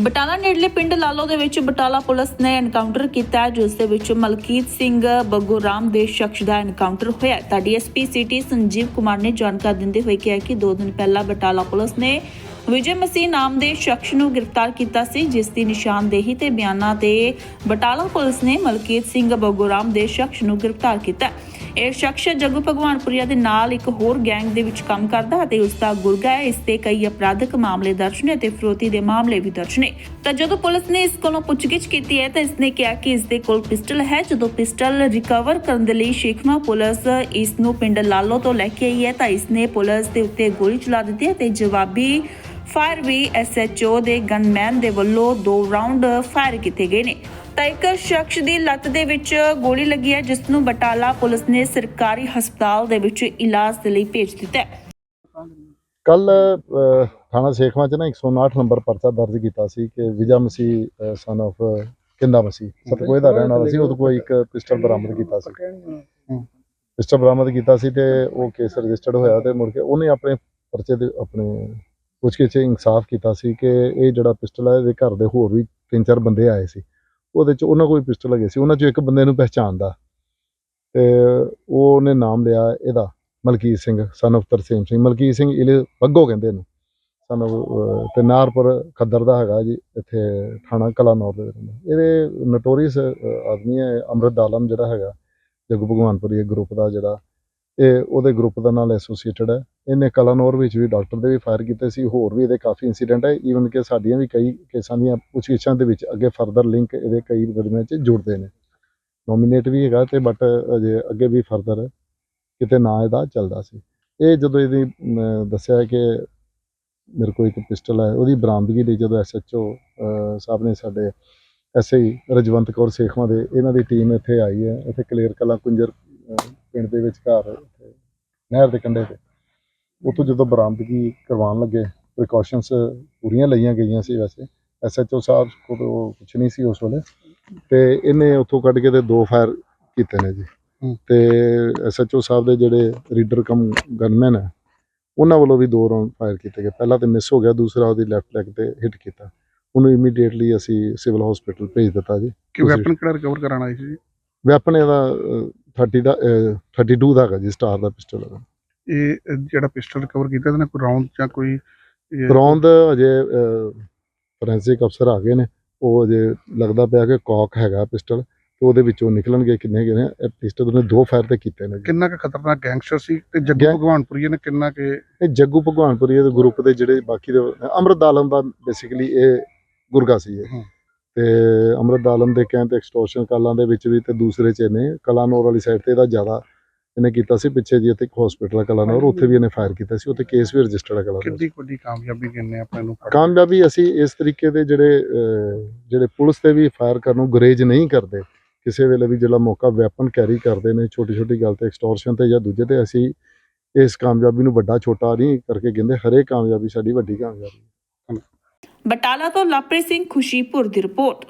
ਬਟਾਲਾ ਨੇੜਲੇ ਪਿੰਡ ਲਾਲੋ ਦੇ ਵਿੱਚ ਬਟਾਲਾ ਪੁਲਿਸ ਨੇ ਐਨਕਾਊਂਟਰ ਕੀਤਾ ਜਿਸ ਦੇ ਵਿੱਚ ਮਲਕੀਤ ਸਿੰਘ ਬੱਗੂਰਾਮ ਦੇ ਸ਼ਖਸ ਦਾ ਐਨਕਾਊਂਟਰ ਹੋਇਆ ਹੈ। ਤਾਂ ਡੀਐਸਪੀ ਸਿਟੀ ਸੰਜੀਵ ਕੁਮਾਰ ਨੇ ਜਾਣਕਾਰੀ ਦਿੰਦੇ ਹੋਏ ਕਿਹਾ ਕਿ 2 ਦਿਨ ਪਹਿਲਾਂ ਬਟਾਲਾ ਪੁਲਿਸ ਨੇ ਵਿਜੇ ਮਸੀਹ ਨਾਮ ਦੇ ਸ਼ਖਸ ਨੂੰ ਗ੍ਰਿਫਤਾਰ ਕੀਤਾ ਸੀ, ਜਿਸ ਦੀ ਨਿਸ਼ਾਨਦੇਹੀ ਤੇ ਬਿਆਨਾਂ ਤੇ ਬਟਾਲਾ ਪੁਲਿਸ ਨੇ ਮਲਕੀਤ ਸਿੰਘ ਬੱਗੋਰਾਮ ਦੇ ਸ਼ਖਸ ਨੂੰ ਗ੍ਰਿਫਤਾਰ ਕੀਤਾ ਹੈ। ਇਹ ਸ਼ਖਸ ਜੱਗੂ ਭਗਵਾਨਪੁਰੀਆ ਦੇ ਨਾਲ ਇੱਕ ਹੋਰ ਗੈਂਗ ਦੇ ਵਿੱਚ ਕੰਮ ਕਰਦਾ ਅਤੇ ਉਸ ਦਾ ਗੁਰਗਾ ਹੈ। ਇਸ ਤੇ ਕਈ ਅਪਰਾਧਿਕ ਮਾਮਲੇ ਦਰਜ ਨੇ ਤੇ ਫਰੋਤੀ ਦੇ ਮਾਮਲੇ ਵੀ ਦਰਜ ਨੇ। ਤਾਂ ਜਦੋਂ ਪੁਲਿਸ ਨੇ ਇਸ ਕੋਲੋਂ ਪੁੱਛਗਿੱਛ ਕੀਤੀ ਹੈ ਤਾਂ ਇਸ ਨੇ ਕਿਹਾ ਕਿ ਇਸ ਦੇ ਕੋਲ ਪਿਸਟਲ ਹੈ। ਜਦੋਂ ਪਿਸਟਲ ਰਿਕਵਰ ਕਰਨ ਦੇ ਲਈ ਸੇਖਵਾ ਪੁਲਿਸ ਇਸ ਨੂੰ ਪਿੰਡ ਲਾਲੋ ਤੋਂ ਲੈ ਕੇ ਆਈ ਹੈ ਤਾਂ ਇਸ ਨੇ ਪੁਲਿਸ ਦੇ ਉੱਤੇ ਗੋਲੀ ਚਲਾ ਦਿੱਤੀ ਅਤੇ ਜਵਾਬੀ ਫਾਇਰ ਵੀ ਐਸਐਚਓ ਦੇ ਗਨਮੈਨ ਦੇ ਵੱਲੋਂ ਦੋ ਰਾਉਂਡ ਫਾਇਰ ਕੀਤੇ ਗਏ ਨੇ। ਤਾਂ ਇੱਕ ਸ਼ਖਸ ਦੀ ਲੱਤ ਦੇ ਵਿੱਚ ਗੋਲੀ ਲੱਗੀ ਹੈ, ਜਿਸ ਨੂੰ ਬਟਾਲਾ ਪੁਲਿਸ ਨੇ ਸਰਕਾਰੀ ਹਸਪਤਾਲ ਦੇ ਵਿੱਚ ਇਲਾਜ ਦੇ ਲਈ ਭੇਜ ਦਿੱਤਾ ਹੈ। ਕੱਲ ਥਾਣਾ ਸੇਖਵਾਂ ਚ ਨਾ 159 ਨੰਬਰ ਪਰਚਾ ਦਰਜ ਕੀਤਾ ਸੀ ਕਿ ਵਿਜਾ ਮਸੀਹ ਸਨ of ਕਿੰਦਾ ਮਸੀਹ, ਸਤਕੋਏ ਦਾ ਰਹਿਣ ਵਾਲਾ ਸੀ। ਉਹਦੇ ਕੋਲ ਇੱਕ ਪਿਸਟਲ ਬਰਾਮਦ ਕੀਤਾ ਸੀ। ਪਿਸਟਲ ਬਰਾਮਦ ਕੀਤਾ ਸੀ ਤੇ ਉਹ ਕੇਸ ਰਜਿਸਟਰਡ ਹੋਇਆ ਤੇ ਮੁੜ ਕੇ ਉਹਨੇ ਆਪਣੇ ਪਰਚੇ ਦੇ ਆਪਣੇ ਪੁੱਛ ਕੇ ਇਨਸਾਫ ਕੀਤਾ ਸੀ ਕਿ ਇਹ ਜਿਹੜਾ ਪਿਸਟਲ ਹੈ, ਇਹਦੇ ਘਰ ਦੇ ਹੋਰ ਵੀ ਤਿੰਨ ਚਾਰ ਬੰਦੇ ਆਏ ਸੀ। ਉਹਦੇ ਚ ਉਹਨਾਂ ਕੋਲ ਪਿਸਟਲ ਹੈਗੇ ਸੀ ਉਹਨਾਂ ਚੋਂ ਇੱਕ ਬੰਦੇ ਨੂੰ ਪਹਿਚਾਣਦਾ। ਤੇ ਉਹ ਉਹਨੇ ਨਾਮ ਲਿਆ ਇਹਦਾ ਮਲਕੀਤ ਸਿੰਘ ਸਨ of ਤਰਸੇਮ ਸਿੰਘ। ਮਲਕੀਤ ਸਿੰਘ ਇਹਲੇ ਬੱਗੋ ਕਹਿੰਦੇ ਨੇ ਸਨ of, ਤੇ ਨਾਰਪੁਰ ਖੱਦਰ ਦਾ ਹੈਗਾ ਜੀ ਇੱਥੇ ਥਾਣਾ ਕਲਾਨੌਰ ਦੇ ਵਿੱਚ ਇਹਦੇ ਨਟੋਰੀਅਸ ਆਦਮੀ ਹੈ ਅੰਮ੍ਰਿਤ ਆਲਮ ਜਿਹੜਾ ਹੈਗਾ ਜਗੂ ਭਗਵਾਨਪੁਰੀ ਗਰੁੱਪ ਦਾ ਜਿਹੜਾ ਇਹ ਉਹਦੇ ਗਰੁੱਪ ਦਾ ਨਾਲ ਐਸੋਸੀਏਟਡ ਹੈ। ਇਹਨੇ ਕਲਾਨੌਰ ਵਿੱਚ ਵੀ ਡਾਕਟਰ ਦੇ ਵੀ ਫਾਇਰ ਕੀਤੇ ਸੀ, ਹੋਰ ਵੀ ਇਹਦੇ ਕਾਫੀ ਇਨਸੀਡੈਂਟ ਹੈ। ਈਵਨ ਕਿ ਸਾਡੀਆਂ ਵੀ ਕਈ ਕੇਸਾਂ ਦੀਆਂ ਪੁੱਛਗਿੱਛਾਂ ਦੇ ਵਿੱਚ ਅੱਗੇ ਫਰਦਰ ਲਿੰਕ ਇਹਦੇ ਕਈ ਮੁਕੱਦਮਿਆਂ 'ਚ ਜੁੜਦੇ ਨੇ। ਨੋਮੀਨੇਟ ਵੀ ਹੈਗਾ ਤੇ ਬਟ ਅਜੇ ਅੱਗੇ ਵੀ ਫਰਦਰ ਕਿਤੇ ਨਾ ਇਹਦਾ ਚੱਲਦਾ ਸੀ। ਇਹ ਜਦੋਂ ਇਹਦੀ ਦੱਸਿਆ ਕਿ ਮੇਰੇ ਕੋਲ ਇੱਕ ਪਿਸਟਲ ਹੈ, ਉਹਦੀ ਬਰਾਮਦਗੀ ਲਈ ਜਦੋਂ ਐਸਐਚਓ ਸਾਹਿਬ ਨੇ ਸਾਡੇ ਐਸਆਈ ਰਜਵੰਤ ਕੌਰ ਸੇਖਵਾਂ ਦੇ, ਇਹਨਾਂ ਦੀ ਟੀਮ ਇੱਥੇ ਆਈ ਹੈ। ਇੱਥੇ ਕਲੇਰ ਕਲਾ ਕੁੰਜਰ ਪਿੰਡ ਦੇ ਵਿਚਕਾਰ ਇੱਥੇ ਨਹਿਰ ਦੇ ਕੰਢੇ ਤੇ। ਉੱਥੋਂ ਜਦੋਂ ਬਰਾਮਦਗੀ ਕਰਵਾਉਣ ਲੱਗੇ ਪ੍ਰੀਕਾਸ਼ਨਸ ਪੂਰੀਆਂ ਲਈਆਂ ਗਈਆਂ ਸੀ ਵੈਸੇ। ਐਸਐਚਓ ਸਾਹਿਬ ਕੋਲ ਕੁਝ ਨਹੀਂ ਸੀ ਉਸ ਵੇਲੇ। ਤੇ ਇਹਨੇ ਉੱਥੋਂ ਕੱਢ ਕੇ ਤੇ ਦੋ ਫਾਇਰ ਕੀਤੇ ਨੇ ਜੀ। ਤੇ ਐਸਐਚਓ ਸਾਹਿਬ ਦੇ ਜਿਹੜੇ ਰੀਡਰ ਕਮ ਗਨਮੈਨ ਹੈ ਉਹਨਾਂ ਵੱਲੋਂ ਵੀ ਦੋ ਰਾਉਂਡ ਫਾਇਰ ਕੀਤੇ ਗਏ। ਪਹਿਲਾ ਤੇ ਮਿਸ ਹੋ ਗਿਆ ਦੂਸਰਾ ਉਹਦੀ ਲੈਫਟ ਲੈਗ ਤੇ ਹਿੱਟ ਕੀਤਾ। ਉਹਨੂੰ ਇਮੀਡੀਏਟਲੀ ਅਸੀਂ ਸਿਵਲ ਹਸਪੀਟਲ ਭੇਜ ਦਿੱਤਾ ਜੀ। ਕਿ ਵੈਪਨ ਕਿਹੜਾ ਰਿਕਵਰ ਕਰਾਣਾ ਸੀ ਜੀ? ਵੈਪਨ ਇਹਦਾ 30 ਦਾ ਅਹ, 32 ਦਾ ਹੈਗਾ ਜੀ ਸਟਾਰ ਦਾ ਪਿਸਟਲ ਹੈਗਾ। ਇਹ ਅਹ, ਜਿਹੜਾ ਪਿਸਟਲ ਰਿਕਵਰ ਕੀਤਾ ਇਹਦੇ ਨਾਲ ਕੋਈ ਰਾਉਂਡ ਜਾਂ ਕੋਈ ਇਹ- ਅਜੇ ਫੋਰੈਂਸਿਕ ਅਫਸਰ ਆ ਗਏ ਨੇ। ਉਹ ਅਜੇ ਲੱਗਦਾ ਪਿਆ ਕਿ ਕੌਕ ਹੈਗਾ ਪਿਸਟਲ ਤੇ ਉਹਦੇ ਵਿੱਚੋਂ ਨਿਕਲਣਗੇ ਕਿੰਨੇ ਕਿੰਨੇ ਇਹ ਪਿਸਟਲ ਉਹਨੇ ਦੋ ਫਾਇਰ ਤੇ ਕੀਤੇ ਨੇ ਜੀ। ਕਿੰਨਾ ਕੁ ਖਤਰਨਾਕ ਗੈਂਗਸਟਰ ਸੀ ਤੇ ਜੱਗੂ ਭਗਵਾਨਪੁਰੀ ਨੇ ਕਿੰਨਾ ਕਿ ਇਹ ਜੱਗੂ ਭਗਵਾਨਪੁਰੀ ਦੇ ਗਰੁੱਪ ਦੇ ਜਿਹੜੇ ਬਾਕੀ ਦੇ ਅਮਰਤ ਆਲਮ ਦਾ ਬੇਸਿਕਲੀ ਇਹ ਗੁਰਗਾ ਸੀ ਇਹ। ਹਮ। ਤੇ ਅਮਰਤ ਆਲਮ ਦੇ ਕਹਿਣ ਤੇ ਐਕਸਟੋਰਸ਼ਨ ਕਾਲਾਂ ਦੇ ਵਿੱਚ ਵੀ ਤੇ ਦੂਸਰੇ ਚ ਨੇ ਕਲਾਨੌਰ ਵਾਲੀ ਸਾਈਡ ਤੇ ਇਹਦਾ ਜ਼ਿਆਦਾ ਇਹਨੇ ਕੀਤਾ ਸੀ ਪਿੱਛੇ ਜੀ ਇੱਥੇ ਇੱਕ ਹਸਪੀਟਲ ਕਲਾਨੌਰ ਉੱਥੇ ਵੀ ਇਹਨੇ ਫਾਇਰ ਕੀਤਾ ਸੀ ਉੱਥੇ ਕੇਸ ਵੀ ਰਜਿਸਟਰਡ ਹੈ ਕਲਾਨੌਰ ਕਿੰਨੀ ਵੱਡੀ ਕਾਮਯਾਬੀ ਕਹਿੰਨੇ ਆਪਣੇ ਨੂੰ ਕਾਮਯਾਬੀ ਅਸੀਂ ਇਸ ਤਰੀਕੇ ਦੇ ਜਿਹੜੇ ਜਿਹੜੇ ਪੁਲਿਸ ਤੇ ਵੀ ਫਾਇਰ ਕਰਨ ਨੂੰ ਗੁਰੇਜ ਨਹੀਂ ਕਰਦੇ ਕਿਸੇ ਵੇਲੇ ਵੀ ਜਿਹੜਾ ਮੌਕਾ ਵੈਪਨ ਕੈਰੀ ਕਰਦੇ ਨੇ ਛੋਟੀ ਛੋਟੀ ਗੱਲ ਤੇ ਐਕਸਟੋਰਸ਼ਨ ਤੇ ਜਾਂ ਦੂਜੇ ਤੇ ਅਸੀਂ ਇਸ ਕਾਮਯਾਬੀ ਨੂੰ ਵੱਡਾ ਛੋਟਾ ਨਹੀਂ ਕਰਕੇ ਕਹਿੰਦੇ ਹਰੇਕ ਕਾਮਯਾਬੀ ਸਾਡੀ ਵੱਡੀ ਕਾਮਯਾਬੀ ਬਟਾਲਾ ਤੋਂ ਲਵਪ੍ਰੀਤ ਸਿੰਘ ਖੁਸ਼ੀਪੁਰ ਦੀ ਰਿਪੋਰਟ।